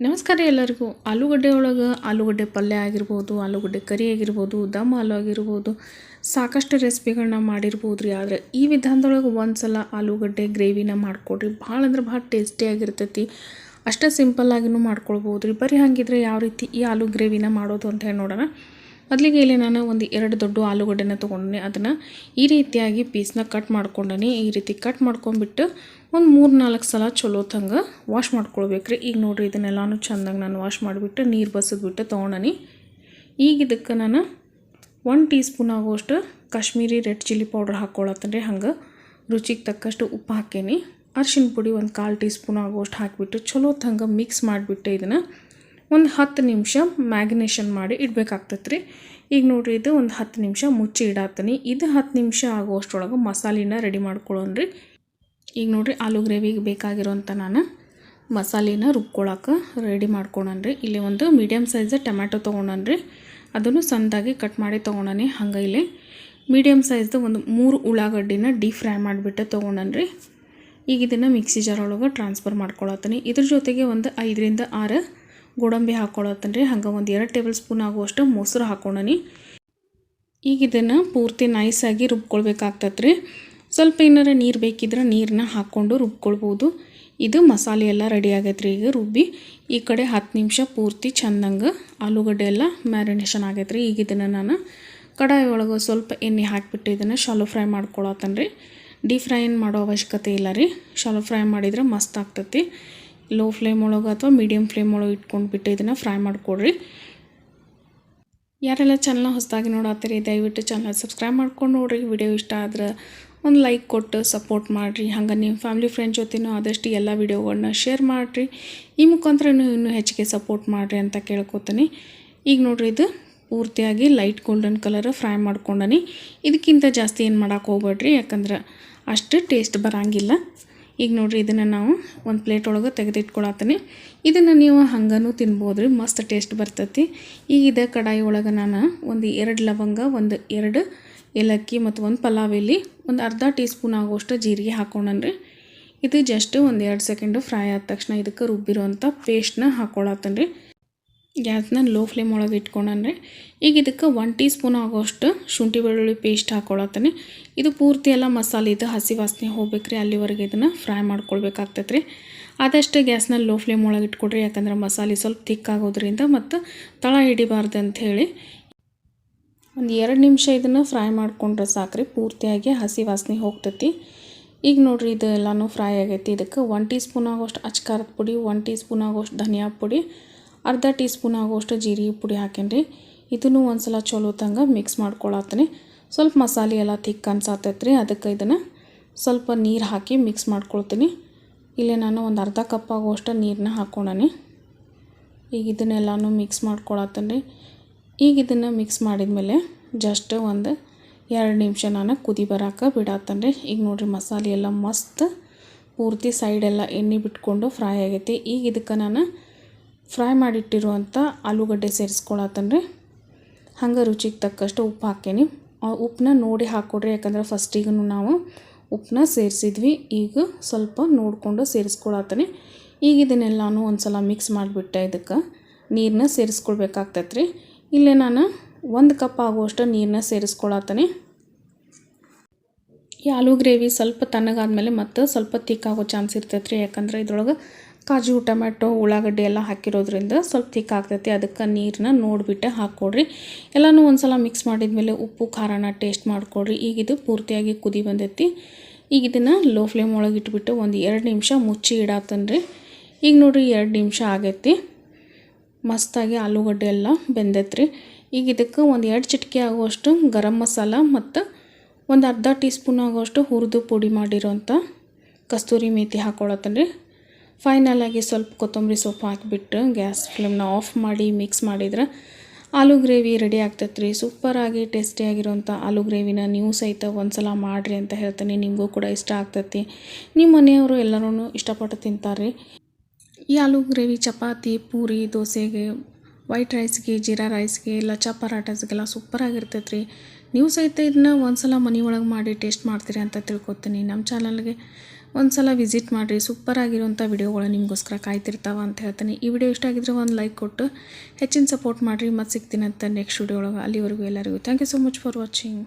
ನಮಸ್ಕಾರ ಎಲ್ಲರಿಗೂ. ಆಲೂಗಡ್ಡೆ ಒಳಗೆ ಆಲೂಗಡ್ಡೆ ಪಲ್ಯ ಆಗಿರ್ಬೋದು, ಆಲೂಗಡ್ಡೆ ಕರಿ ಆಗಿರ್ಬೋದು, ದಮ್ ಆಲೂ ಆಗಿರ್ಬೋದು, ಸಾಕಷ್ಟು ರೆಸಿಪಿಗಳನ್ನ ಮಾಡಿರ್ಬೋದು ರೀ ಆದರೆ ಈ ವಿಧಾನದೊಳಗೆ ಒಂದು ಸಲ ಆಲೂಗಡ್ಡೆ ಗ್ರೇವಿನ ಮಾಡಿಕೊಡ್ರಿ. ಭಾಳ ಅಂದ್ರೆ ಭಾಳ ಟೇಸ್ಟಿಯಾಗಿರ್ತೈತಿ ಅಷ್ಟೇ ಸಿಂಪಲ್ಲಾಗಿನೂ ಮಾಡ್ಕೊಳ್ಬೋದು ರೀ ಬರೀ ಹಾಗಿದ್ರೆ ಯಾವ ರೀತಿ ಈ ಆಲೂ ಗ್ರೇವಿನ ಮಾಡೋದು ಅಂತ ಹೇಳಿ ನೋಡೋಣ. ಮೊದಲಿಗೆ ಇಲ್ಲಿ ನಾನು ಒಂದು ಎರಡು ದೊಡ್ಡ ಆಲೂಗಡ್ಡೆನ ತೊಗೊಂಡೆ ಅದನ್ನು ಈ ರೀತಿಯಾಗಿ ಪೀಸ್ನ ಕಟ್ ಮಾಡ್ಕೊಂಡನಿ. ಈ ರೀತಿ ಕಟ್ ಮಾಡ್ಕೊಂಡ್ಬಿಟ್ಟು ಒಂದು ಮೂರು ನಾಲ್ಕು ಸಲ ಚಲೋ ತಂಗ ವಾಶ್ ಮಾಡ್ಕೊಳ್ಬೇಕು ರೀ ಈಗ ನೋಡಿರಿ ಇದನ್ನೆಲ್ಲಾನು ಚೆಂದಾಗಿ ನಾನು ವಾಶ್ ಮಾಡಿಬಿಟ್ಟು ನೀರು ಬಸಿದ್ಬಿಟ್ಟು ತೊಗೊಂಡನಿ. ಈಗ ಇದಕ್ಕೆ ನಾನು ಒನ್ ಟೀ ಸ್ಪೂನ್ ಆಗುವಷ್ಟು ಕಾಶ್ಮೀರಿ ರೆಡ್ ಚಿಲ್ಲಿ ಪೌಡ್ರ್ ಹಾಕ್ಕೊಳತ್ತೇನೆ ಹಂಗೆ ರುಚಿಗೆ ತಕ್ಕಷ್ಟು ಉಪ್ಪು ಹಾಕೇನಿ. ಅರ್ಶಿನ ಪುಡಿ ಒಂದು ಕಾಲು ಟೀ ಸ್ಪೂನ್ ಆಗುವಷ್ಟು ಹಾಕಿಬಿಟ್ಟು ಚಲೋ ತಂಗ ಮಿಕ್ಸ್ ಮಾಡಿಬಿಟ್ಟು ಇದನ್ನು. ಒಂದು ಹತ್ತು ನಿಮಿಷ ಮ್ಯಾಗಿನೇಷನ್ ಮಾಡಿ ಇಡಬೇಕಾಗ್ತೈತೆ ರೀ ಈಗ ನೋಡಿರಿ, ಇದು ಒಂದು ಹತ್ತು ನಿಮಿಷ ಮುಚ್ಚಿ ಇಡಾತೀನಿ. ಇದು ಹತ್ತು ನಿಮಿಷ ಆಗುವಷ್ಟರೊಳಗೆ ಮಸಾಲಿನ ರೆಡಿ ಮಾಡ್ಕೊಳ್ಳೋಣ್ರಿ ಈಗ ನೋಡಿರಿ, ಆಲೂ ಗ್ರೇವಿಗೆ ಬೇಕಾಗಿರೋಂಥ ನಾನು ಮಸಾಲಿನ ರುಬ್ಕೊಳಕ್ಕೆ ರೆಡಿ ಮಾಡ್ಕೊಳನ್ರಿ. ಇಲ್ಲಿ ಒಂದು ಮೀಡಿಯಮ್ ಸೈಜ್ ಟೊಮ್ಯಾಟೊ ತೊಗೊಂಡನ್ರಿ. ಅದನ್ನು ಸಣ್ಣದಾಗಿ ಕಟ್ ಮಾಡಿ ತೊಗೊಂಡನಿ, ಹಂಗೆ ಇಲ್ಲಿ. ಮೀಡಿಯಮ್ ಸೈಜ್ದು ಒಂದು ಮೂರು ಉಳ್ಳಾಗಡ್ಡಿನ ಡೀಪ್ ಫ್ರೈ ಮಾಡಿಬಿಟ್ಟು ತೊಗೊಂಡನ್ರಿ. ಈಗ ಇದನ್ನು ಮಿಕ್ಸಿ ಜಾರ್ ಒಳಗೆ ಟ್ರಾನ್ಸ್ಫರ್ ಮಾಡ್ಕೊಳತ್ತೀನಿ ಇದ್ರ ಜೊತೆಗೆ ಒಂದು ಐದರಿಂದ ಆರು ಗೋಡಂಬಿ ಹಾಕ್ಕೊಳತ್ತೇನೆ ರೀ ಹಂಗೆ ಒಂದು ಎರಡು ಟೇಬಲ್ ಸ್ಪೂನ್ ಆಗುವಷ್ಟು ಮೊಸರು ಹಾಕ್ಕೊಂಡನಿ ಈಗ ಇದನ್ನು ಪೂರ್ತಿ ನೈಸಾಗಿ ರುಬ್ಕೊಳ್ಬೇಕಾಗ್ತದೆ ರೀ ಸ್ವಲ್ಪ ಏನಾರ ನೀರು ಬೇಕಿದ್ರೆ ನೀರನ್ನ ಹಾಕ್ಕೊಂಡು ರುಬ್ಕೊಳ್ಬೋದು. ಇದು ಮಸಾಲೆ ಎಲ್ಲ ರೆಡಿ ಆಗೈತೆ ರೀ ಈಗ ರುಬ್ಬಿ. ಈ ಕಡೆ ಹತ್ತು ನಿಮಿಷ ಪೂರ್ತಿ ಚೆಂದಂಗೆ ಆಲೂಗಡ್ಡೆ ಎಲ್ಲ ಮ್ಯಾರಿನೇಷನ್ ಆಗೈತೆ ರೀ ಈಗ ಇದನ್ನು ನಾನು ಕಡಾಯಿ ಒಳಗೆ ಸ್ವಲ್ಪ ಎಣ್ಣೆ ಹಾಕಿಬಿಟ್ಟು ಇದನ್ನು ಶಾಲೋ ಫ್ರೈ ಮಾಡ್ಕೊಳತ್ತೀನಿ ರೀ ಡೀಪ್ ಫ್ರೈ ಏನು ಮಾಡೋ ಅವಶ್ಯಕತೆ ಇಲ್ಲ ರೀ. ಶಾಲೋ ಫ್ರೈ ಮಾಡಿದ್ರೆ ಮಸ್ತ್ ಆಗ್ತೈತಿ. ಲೋ ಫ್ಲೇಮ್ ಒಳಗೆ ಅಥವಾ ಮೀಡಿಯಮ್ ಫ್ಲೇಮ್ ಒಳಗೆ ಇಟ್ಕೊಂಡ್ಬಿಟ್ಟು ಇದನ್ನು ಫ್ರೈ ಮಾಡಿಕೊಡ್ರಿ. ಯಾರೆಲ್ಲ ಚಾನಲ್ನ ಹೊಸದಾಗಿ ನೋಡತ್ತೀರಿ ದಯವಿಟ್ಟು ಚಾನಲ್ ಸಬ್ಸ್ಕ್ರೈಬ್ ಮಾಡ್ಕೊಂಡು ನೋಡ್ರಿ. ವಿಡಿಯೋ ಇಷ್ಟ ಆದ್ರೆ ಒಂದು ಲೈಕ್ ಕೊಟ್ಟು ಸಪೋರ್ಟ್ ಮಾಡಿರಿ. ಹಂಗೆ ನಿಮ್ಮ ಫ್ಯಾಮಿಲಿ ಫ್ರೆಂಡ್ ಜೊತೆನೂ ಆದಷ್ಟು ಎಲ್ಲ ವಿಡಿಯೋಗಳನ್ನ ಶೇರ್ ಮಾಡಿರಿ. ಈ ಮುಖಾಂತರ ಇನ್ನೂ ಹೆಚ್ಚಿಗೆ ಸಪೋರ್ಟ್ ಮಾಡಿರಿ ಅಂತ ಕೇಳ್ಕೊತೀನಿ. ಈಗ ನೋಡ್ರಿ ಇದು ಪೂರ್ತಿಯಾಗಿ ಲೈಟ್ ಗೋಲ್ಡನ್ ಕಲರ್ ಫ್ರೈ ಮಾಡ್ಕೊಂಡನಿ. ಇದಕ್ಕಿಂತ ಜಾಸ್ತಿ ಏನು ಮಾಡೋಕ್ಕೆ ಹೋಗ್ಬೇಡ್ರಿ, ಯಾಕಂದ್ರೆ ಅಷ್ಟು ಟೇಸ್ಟ್ ಬರೋಂಗಿಲ್ಲ. ಈಗ ನೋಡಿರಿ ಇದನ್ನು ನಾವು ಒಂದು ಪ್ಲೇಟ್ ಒಳಗೆ ತೆಗೆದಿಟ್ಕೊಳತ್ತೀನಿ. ಇದನ್ನು ನೀವು ಹಂಗನೂ ತಿನ್ಬೋದು ರೀ ಮಸ್ತ್ ಟೇಸ್ಟ್ ಬರ್ತೈತಿ. ಈಗ ಇದೇ ಕಡಾಯಿ ಒಳಗೆ ನಾನು ಒಂದು ಎರಡು ಲವಂಗ, ಒಂದು ಎರಡು ಏಲಕ್ಕಿ ಮತ್ತು ಒಂದು ಪಲಾವ್ ಎಲ್ಲಿ ಒಂದು ಅರ್ಧ ಟೀ ಸ್ಪೂನ್ ಜೀರಿಗೆ ಹಾಕೊಂಡನ್ರಿ ಇದು ಜಸ್ಟ್ ಒಂದು ಎರಡು ಸೆಕೆಂಡು ಫ್ರೈ ಆದ ತಕ್ಷಣ ಇದಕ್ಕೆ ರುಬ್ಬಿರೋಂಥ ಪೇಸ್ಟ್ನ ಹಾಕ್ಕೊಳತ್ತೇನೆ ರೀ ಗ್ಯಾಸ್ನ ಲೋ ಫ್ಲೇಮ್ ಒಳಗೆ ಇಟ್ಕೊಂಡ್ರೆ ಈಗ ಇದಕ್ಕೆ ಒನ್ ಟೀ ಸ್ಪೂನ್ ಆಗೋಷ್ಟು ಶುಂಠಿ ಬೆಳ್ಳುಳ್ಳಿ ಪೇಸ್ಟ್ ಹಾಕ್ಕೊಳತ್ತೇನೆ ಇದು ಪೂರ್ತಿ ಎಲ್ಲ ಮಸಾಲೆ ಇದು ಹಸಿ ವಾಸನೆ ಹೋಗ್ಬೇಕ್ರಿ, ಅಲ್ಲಿವರೆಗೆ ಇದನ್ನು ಫ್ರೈ ಮಾಡ್ಕೊಳ್ಬೇಕಾಗ್ತೈತೆ ರೀ ಆದಷ್ಟು ಗ್ಯಾಸ್ನ ಲೋ ಫ್ಲೇಮ್ ಒಳಗೆ ಇಟ್ಕೊಡ್ರಿ, ಯಾಕಂದ್ರೆ ಮಸಾಲೆ ಸ್ವಲ್ಪ ತಿಕ್ ಆಗೋದ್ರಿಂದ ಮತ್ತು ತಳ ಹಿಡಿಬಾರ್ದು ಅಂಥೇಳಿ ಒಂದು ಎರಡು ನಿಮಿಷ ಇದನ್ನು ಫ್ರೈ ಮಾಡ್ಕೊಂಡ್ರೆ ಸಾಕ್ರಿ, ಪೂರ್ತಿಯಾಗಿ ಹಸಿ ವಾಸನೆ ಹೋಗ್ತೈತಿ. ಈಗ ನೋಡಿರಿ ಇದು ಎಲ್ಲನೂ ಫ್ರೈ ಆಗೈತಿ. ಇದಕ್ಕೆ ಒನ್ ಟೀ ಸ್ಪೂನ್ ಆಗೋಷ್ಟು ಅಚ್ಕಾರದ ಪುಡಿ ಒನ್ ಟೀ ಸ್ಪೂನ್ ಆಗೋಷ್ಟು ಧನಿಯಾ ಪುಡಿ ಅರ್ಧ ಟೀ ಸ್ಪೂನ್ ಆಗುವಷ್ಟು ಜೀರಿಗೆ ಪುಡಿ ಹಾಕೇನ್ರಿ. ಇದನ್ನು ಒಂದು ಸಲ ಚಲೋ ತಂಗ ಮಿಕ್ಸ್ ಮಾಡ್ಕೊಳತ್ತೀನಿ. ಸ್ವಲ್ಪ ಮಸಾಲೆ ಎಲ್ಲ ತಿಕ್ ಅನ್ಸಾತೈತೆ ರೀ ಅದಕ್ಕೆ ಇದನ್ನು ಸ್ವಲ್ಪ ನೀರು ಹಾಕಿ ಮಿಕ್ಸ್ ಮಾಡ್ಕೊಳ್ತೀನಿ. ಇಲ್ಲೇ ನಾನು ಒಂದು ಅರ್ಧ ಕಪ್ ಆಗುವಷ್ಟು ನೀರನ್ನ ಹಾಕೊಂಡನಿ ಈಗ ಇದನ್ನೆಲ್ಲನೂ ಮಿಕ್ಸ್ ಮಾಡ್ಕೊಳತ್ತೀನಿ ಈಗ ಇದನ್ನು ಮಿಕ್ಸ್ ಮಾಡಿದ್ಮೇಲೆ ಜಸ್ಟ್ ಒಂದು ಎರಡು ನಿಮಿಷ ನಾನು ಕುದಿ ಬರೋಕೆ ಬಿಡತ್ತೇನೆ ರೀ ಈಗ ನೋಡಿರಿ ಮಸಾಲೆ ಎಲ್ಲ ಮಸ್ತ್ ಪೂರ್ತಿ ಸೈಡೆಲ್ಲ ಎಣ್ಣೆ ಬಿಟ್ಕೊಂಡು ಫ್ರೈ ಆಗೈತಿ. ಈಗ ಇದಕ್ಕೆ ನಾನು ಫ್ರೈ ಮಾಡಿಟ್ಟಿರುವಂಥ ಆಲೂಗಡ್ಡೆ ಸೇರಿಸ್ಕೊಳತ್ತನ್ರಿ. ಹಂಗೆ ರುಚಿಗೆ ತಕ್ಕಷ್ಟು ಉಪ್ಪು ಹಾಕೇನಿ ಉಪ್ಪನ್ನ ನೋಡಿ ಹಾಕ್ಕೊಡ್ರಿ ಯಾಕಂದ್ರೆ ಫಸ್ಟಿಗೂ ನಾವು ಉಪ್ಪನ್ನ ಸೇರಿಸಿದ್ವಿ. ಈಗ ಸ್ವಲ್ಪ ನೋಡಿಕೊಂಡು ಸೇರಿಸ್ಕೊಳತ್ತನೆ. ಈಗ ಇದನ್ನೆಲ್ಲನೂ ಒಂದು ಸಲ ಮಿಕ್ಸ್ ಮಾಡಿಬಿಟ್ಟೆ ಇದಕ್ಕೆ. ನೀರನ್ನ ಸೇರಿಸ್ಕೊಳ್ಬೇಕಾಗ್ತೈತೆ ರೀ ಇಲ್ಲೇ ನಾನು ಒಂದು ಕಪ್ ಆಗುವಷ್ಟು ನೀರನ್ನ ಸೇರಿಸ್ಕೊಳತ್ತನೆ. ಈ ಆಲೂ ಗ್ರೇವಿ ಸ್ವಲ್ಪ ತಣ್ಣಗಾದ್ಮೇಲೆ ಮತ್ತು ಸ್ವಲ್ಪ ತಿಕ್ಕಾಗೋ ಚಾನ್ಸ್ ಇರ್ತೈತೆ ರೀ ಯಾಕಂದ್ರೆ ಇದ್ರೊಳಗೆ ಕಾಜು ಟೊಮೆಟೊ ಉಳ್ಳಾಗಡ್ಡಿ ಎಲ್ಲ ಹಾಕಿರೋದ್ರಿಂದ ಸ್ವಲ್ಪ ತಿಕ್ ಆಗ್ತೈತಿ. ಅದಕ್ಕೆ ನೀರನ್ನ ನೋಡಿಬಿಟ್ಟು ಹಾಕ್ಕೊಡ್ರಿ ಎಲ್ಲನೂ ಒಂದು ಸಲ ಮಿಕ್ಸ್ ಮಾಡಿದ್ಮೇಲೆ ಉಪ್ಪು, ಖಾರನ ಟೇಸ್ಟ್ ಮಾಡಿಕೊಡ್ರಿ. ಈಗ ಇದು ಪೂರ್ತಿಯಾಗಿ ಕುದಿ ಬಂದೈತಿ. ಈಗ ಇದನ್ನು ಲೋ ಫ್ಲೇಮ್ ಒಳಗೆ ಇಟ್ಬಿಟ್ಟು ಒಂದು ಎರಡು ನಿಮಿಷ ಮುಚ್ಚಿ ಇಡಾತನ್ರಿ. ಈಗ ನೋಡಿರಿ ಎರಡು ನಿಮಿಷ ಆಗೈತಿ. ಮಸ್ತಾಗಿ ಆಲೂಗಡ್ಡೆ ಎಲ್ಲ ಬೆಂದೈತ್ರಿ. ಈಗ ಇದಕ್ಕೆ ಒಂದು ಎರಡು ಚಿಟಿಕೆ ಆಗುವಷ್ಟು ಗರಂ ಮಸಾಲ ಮತ್ತು ಒಂದು ಅರ್ಧ ಟೀ ಸ್ಪೂನ್ ಆಗುವಷ್ಟು ಹುರಿದು ಪುಡಿ ಮಾಡಿರೋಂಥ ಕಸ್ತೂರಿ ಮೇಥಿ ಹಾಕ್ಕೊಳತ್ತೇನೆ ರೀ ಫೈನಲಾಗಿ ಸ್ವಲ್ಪ ಕೊತ್ತಂಬರಿ ಸೊಪ್ಪು ಹಾಕಿಬಿಟ್ಟು ಗ್ಯಾಸ್ ಫ್ಲೇಮ್ನ ಆಫ್ ಮಾಡಿ ಮಿಕ್ಸ್ ಮಾಡಿದ್ರೆ ಆಲೂ ಗ್ರೇವಿ ರೆಡಿ ಆಗ್ತೈತೆ ರೀ ಸೂಪರಾಗಿ ಟೇಸ್ಟಿಯಾಗಿರೋಂಥ ಆಲೂ ಗ್ರೇವಿನ ನೀವು ಸಹಿತ ಒಂದು ಸಲ ಮಾಡಿರಿ ಅಂತ ಹೇಳ್ತೀನಿ. ನಿಮಗೂ ಕೂಡ ಇಷ್ಟ ಆಗ್ತೈತಿ. ನಿಮ್ಮ ಮನೆಯವರು ಎಲ್ಲರೂ ಇಷ್ಟಪಟ್ಟು ತಿಂತಾರೆ ಈ ಆಲೂ ಗ್ರೇವಿ ಚಪಾತಿ, ಪೂರಿ, ದೋಸೆಗೆ ವೈಟ್ ರೈಸ್ಗೆ ಜೀರಾ ರೈಸ್ಗೆ ಇಲ್ಲ ಪರಾಟಸ್ಗೆಲ್ಲ ಸೂಪರಾಗಿರ್ತೈತೆ ರೀ ನೀವು ಸಹಿತ ಇದನ್ನ ಒಂದು ಸಲ ಮನೆ ಮಾಡಿ ಟೇಸ್ಟ್ ಮಾಡ್ತೀರಿ ಅಂತ ತಿಳ್ಕೊತೀನಿ. ನಮ್ಮ ಚಾನಲ್ಗೆ ಒಂದು ಸಲ ವಿಸಿಟ್ ಮಾಡಿರಿ ಸೂಪರ್ ಆಗಿರುವಂಥ ವಿಡಿಯೋಗಳು ನಿಮಗೋಸ್ಕರ ಕಾಯ್ತಿರ್ತಾವ ಅಂತ ಹೇಳ್ತೀನಿ. ಈ ವಿಡಿಯೋ ಇಷ್ಟ ಆಗಿದ್ರೆ ಒಂದು ಲೈಕ್ ಕೊಟ್ಟು ಹೆಚ್ಚಿನ ಸಪೋರ್ಟ್ ಮಾಡಿರಿ. ಮತ್ತು ಅಂತ ನೆಕ್ಸ್ಟ್ ವಿಡಿಯೋ ಒಳಗೆ. ಅಲ್ಲಿವರೆಗೂ ಎಲ್ಲರಿಗೂ thank you so much for watching